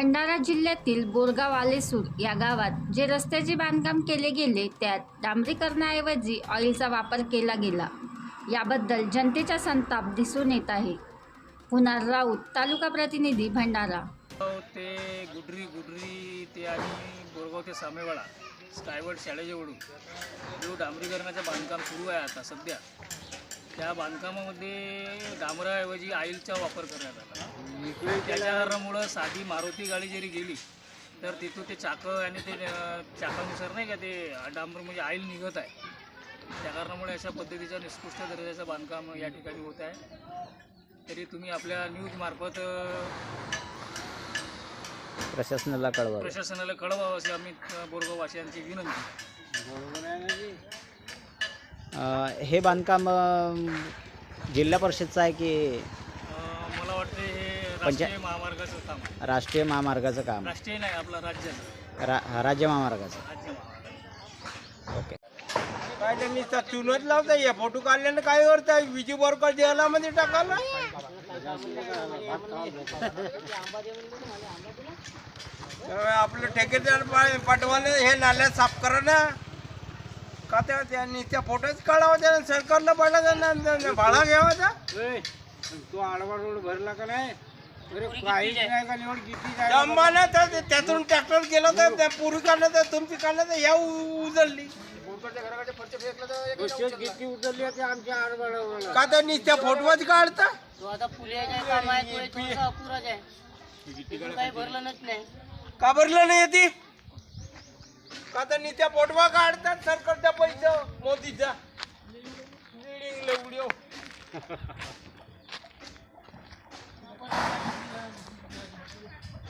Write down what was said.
भंडारा जिल्ह्यातील बोरगाव आलेसूर या गावात जे रस्त्याचे बांधकाम केले गेले त्यात डांबरीकरणाऐवजी ऑइलचा वापर केला गेला. याबद्दल जनतेचा संताप दिसून येत आहे. कुणाल राऊत तालुका प्रतिनिधी भंडारा. ते गुडरी गुडरी ते आणि बोरगाव ते सामेवाडा स्कायवर्ड शाळेजवळून जो डांबरीकरणाचं बांधकाम सुरू आहे आता सध्या त्या बांधकामामध्ये डांबराऐवजी ऑइलचा वापर करण्यात आला. त्याच्या कारणामुळं साधी मारुती गाडी जरी गेली तर तिथून ते चाकं आणि ते चाकानुसार नाही का ते डांबर म्हणजे आईल निघत आहे. त्या कारणामुळे अशा पद्धतीचं निष्कृष्ट दर्जाचं बांधकाम या ठिकाणी होत आहे. तरी तुम्ही आपल्या न्यूजमार्फत प्रशासनाला कळवा प्रशासनाला कळवावं अशी आम्ही बोरगाववासियांची विनंती. हे बांधकाम जिल्हा परिषदचं आहे की मला वाटते हे राष्ट्रीय महामार्गाचं काम आहे. राष्ट्रीय महामार्गाचं काम. राष्ट्रीय नाही आपला राज्याचं रा राज्य महामार्गाचं. राज्य महामार्ग. ओके. काय त्या चुनत लावता या फोटो काढल्यानं काय करताय विजय बोरकर जेलामध्ये टाकाला तर आपलं ठेकेदार पा- पाठवाले हे नाल्या साफ करा ना का त्या त्यांनी त्या फोटोच काढावा त्यानं? सरकारला पाठवा त्यांना भाडा घ्यावा त्या तो आडवा रोड भरला का नाही? अरे काहीच नाही का निवड किती काय जमाना तर ते- त्यातून ट्रॅक्टर गेलं तर त्या पुरी काढलं तर तुमची काढलं तर या उ- उजळली. किती आमच्या का त्यांनी त्या फोटोच काढता? तो आता पुलियाच्या काम आहे तो थोडासा अपुराच आहे. तिथून काही भरलंच नाही. का भरलं नाही ती? का तर नित्या पोटवा काढतात सरकारचा पैसा? मोदीचा. लवड्यो.